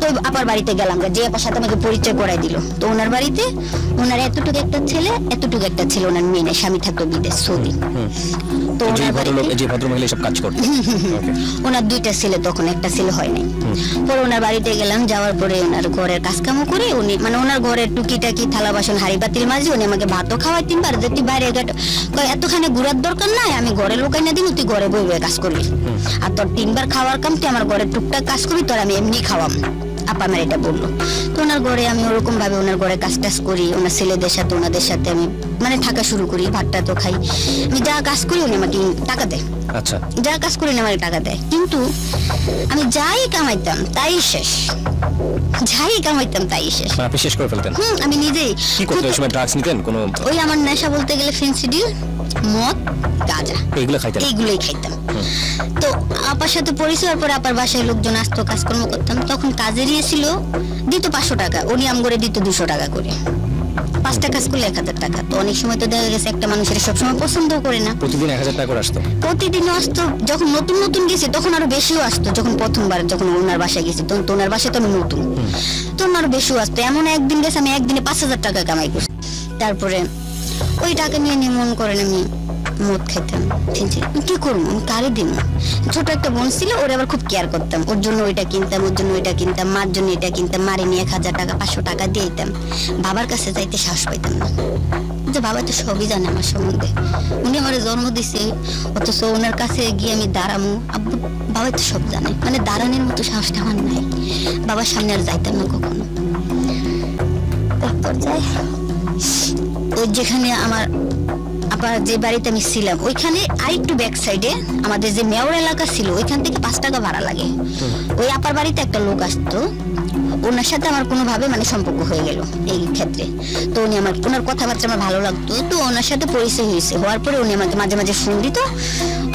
তো আপার বাড়িতে গেলাম যে আপার সাথে আমাকে পরিচয় করাই দিল। তো ওনার বাড়িতে ওনার এতটুকু একটা ছেলে এতটুকু একটা ছিল ওনার মেয়ে স্বামী থাকতো বিদেশ সৌদি। তো ওনার ভদ্রলোক বাড়িতে যে ভদ্রমহিলা সব কাজ করতেন ওনার দুইটা ছেলে তখন একটা ছেলে হয় নাই। পরে ওনার বাড়িতে গেলাম যাওয়ার পরে ওনার ঘরের কাজকামও করে উনি মানে ওনার ঘরের টুকিটাকি থালা বাসন হাড়ি বাতিল মাঝে উনি আমাকে ভাতও খাওয়াই তিনবার যে তুই বাইরে এতখানি ঘুরার দরকার নাই আমি ঘরে লোকাই না দিন তুই ঘরে বই কাজ করবি। আর তোর তিনবার খাওয়ার কাম তুই আমার ঘরে টুকটাক কাজ করবি তোর আমি এমনি খাওয়াম আপা আমার এটা বলল। তো ওনার ঘরে আমি ওরকম ভাবে ওনার ঘরে কাজ টাজ করি ওনার ছেলেদের সাথে ওনাদের সাথে আমি মানে থাকা শুরু করি ভাতটা তো খাই। আমি যা কাজ করি উনি আমাকে টাকা দেয়। আচ্ছা। যা কাজ করি আমাকে টাকা দেয়। কিন্তু আমি যাই কামাইতাম তাই শেষ। যাই কামাইতাম তাই শেষ। মানে আপনি শেষ করে ফেলতেন? হুম আমি নিজেই। কি করতেন? ওই সময় ড্রাগস নিতেন? কোনো ওই আমার নেশা বলতে গেলে ফেন্সিডিল মদ গাঁজা। এইগুলোই খাইতাম। তো আপার সাথে পরিচয় হওয়ার পরে আপার বাসায় লোকজন আসতো কাজকর্ম করতাম। তখন কাজের ইয়ে ছিল দিত পাঁচশো টাকা উনি আম করে দিত দুশো টাকা করে। পাঁচটা কাজ করলে এক হাজার টাকা। তো অনেক সময় তো দেখা গেছে একটা মানুষের সবসময় পছন্দ করে না। প্রতিদিন এক হাজার টাকা করে আসতো? প্রতিদিন আসতো। যখন নতুন নতুন গেছে তখন আরও বেশিও আসতো যখন প্রথমবার যখন ওনার বাসায় গেছি। তখন তো ওনার বাসায় তো আমি নতুন। তখন আরও বেশিও আসতো। এমন একদিন গেছে আমি একদিনে পাঁচ হাজার টাকা কামাই করছি। তারপরে ওই টাকা নিয়ে নিয়ে মন করেন আমি মদ খেতাম কি করব? আমি কারে দিব? ছোট একটা বোন ছিল, ওর আবার খুব কেয়ার করতাম। ওর জন্য ওইটা কিনতাম, ওর জন্য ওইটা কিনতাম, মার জন্য এটা কিনতাম, মারে নিয়ে এক হাজার টাকা, পাঁচশো টাকা দিয়ে দিতাম। বাবার কাছে যাইতে সাহস পাইতাম না। যে বাবা তো সবই জানে আমার সম্বন্ধে। উনি আমার জন্ম দিছে, অথচ ওনার কাছে গিয়ে আমি দাঁড়ামু। আব্বু বাবা তো সব জানে। মানে দাঁড়ানোর মতো সাহসটা আমার নাই। বাবার সামনে আর যাইতাম না কখনো। তারপর যাই ওই যেখানে আমার আবার যে বাড়িতে আমি ছিলাম, ওইখানে আরেকটু ব্যাক সাইডে আমাদের যে মেয়র এলাকা ছিল, ওইখান থেকে পাঁচ টাকা ভাড়া লাগে। ওই আপার বাড়িতে একটা লোক আসতো, ওনার সাথে আমার কোনোভাবে মানে সম্পর্ক হয়ে গেল এই ক্ষেত্রে। তো উনি আমার, ওনার কথাবার্তা আমার ভালো লাগতো। তো ওনার সাথে পরিচয় হয়েছে, হওয়ার পরে উনি আমাকে মাঝে মাঝে ফোন দিত।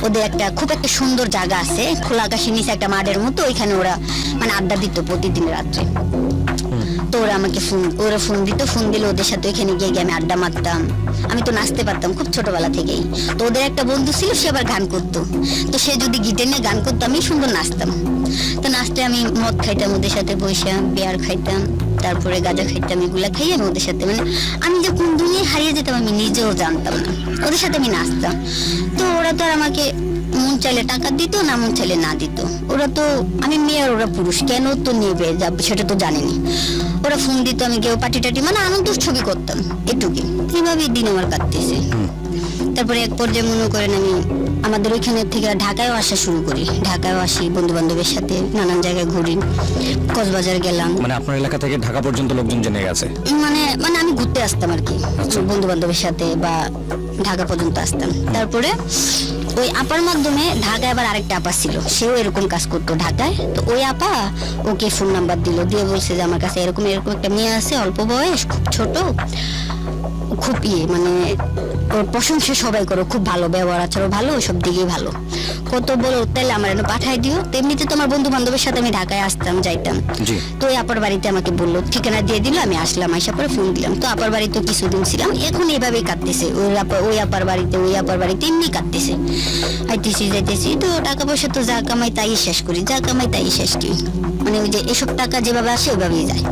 ওদের একটা খুব একটা সুন্দর জায়গা আছে, খোলা আকাশের নিচে একটা মাঠের মতো, ওইখানে ওরা মানে আড্ডা দিত প্রতিদিন রাত্রে। তো ওরা আমাকে ফোন, ওরা ফোন দিত, ফোন দিলে ওদের সাথে ওইখানে গিয়ে গিয়ে আমি আড্ডা মারতাম। আমি তো নাচতে পারতাম খুব ছোটবেলা থেকেই। তো ওদের একটা বন্ধু ছিল, সে আবার গান করতো। তো সে যদি গিটার নিয়ে গান করতো আমি সুন্দর নাচতাম। তো নাচতে আমি মদ খাইতাম ওদের সাথে বসে বিয়ার খাইতাম, তারপরে গাঁজা খাইতাম, এগুলা খাই আমি ওদের সাথে মানে আমি যে কোন দুনিয়ায় হারিয়ে যেতাম, আমি নিজেও জানতাম না। ওদের সাথে আমি নাচতাম। তো ওরা তো আর আমাকে মন চাইলে টাকা দিত না মন চাইলে না দিত। ওরা তো আমি মেয়ে আর ওরা পুরুষ কেন তো নেবে? যাবে সেটা তো জানিনি। ওরা ফোন দিত আমি কেউ পার্টি টাটি মানে আনন্দ ছবি করতাম এটুকুই। এইভাবেই দিন আমার কাটতেছে। তারপরে এক পর্যায়ে মনে করেন আমি আমাদের ওইখানে থেকে ঢাকায়ও আসা শুরু করি। ঢাকায়ও আসি বন্ধু বান্ধবের সাথে নানান জায়গায় ঘুরি। কক্সবাজার গেলাম। মানে আপনার এলাকা থেকে ঢাকা পর্যন্ত লোকজন জেনে গেছে? মানে মানে আমি ঘুরতে আসতাম আর কি। আচ্ছা। বন্ধু বান্ধবের সাথে বা ঢাকা পর্যন্ত আসতাম। তারপরে ওই আপার মাধ্যমে ঢাকায় আবার আরেকটা আপা ছিল। সেও এরকম কাজ করতো ঢাকায়। তো ওই আপা ওকে ফোন নাম্বার দিল। দিয়ে বলছে যে আমার কাছে এরকম এরকম একটা মেয়ে আছে অল্প বয়স খুব ছোট। খুব ইয়ে মানে ওর প্রশংসা সবাই করো খুব ভালো ব্যবহার আচারও ভালো সব দিকেই ভালো। কত বলো তাহলে আমার এনে পাঠাই দিও তেমনিতে তোমার বন্ধু বান্ধবের সাথে আমি ঢাকায় আসতাম যাইতাম। তো ওই আপার বাড়িতে আমাকে বলল ঠিকানা দিয়ে দিল আমি আসলাম আইসা পরে ফোন দিলাম। তো আপার বাড়িতে কিছুদিন ছিলাম এখন এইভাবেই কাটতেছে ওই আপা ওই আপার বাড়িতে ওই আপার বাড়িতে এমনি কাটতেছে আইতেছি যাইতেছি তো টাকা পয়সা তো যা কামাই তাই শেষ করি যা কামাই তাই শেষ করি। মানে ওই যে এসব টাকা যেভাবে আসে ওইভাবেই যায়।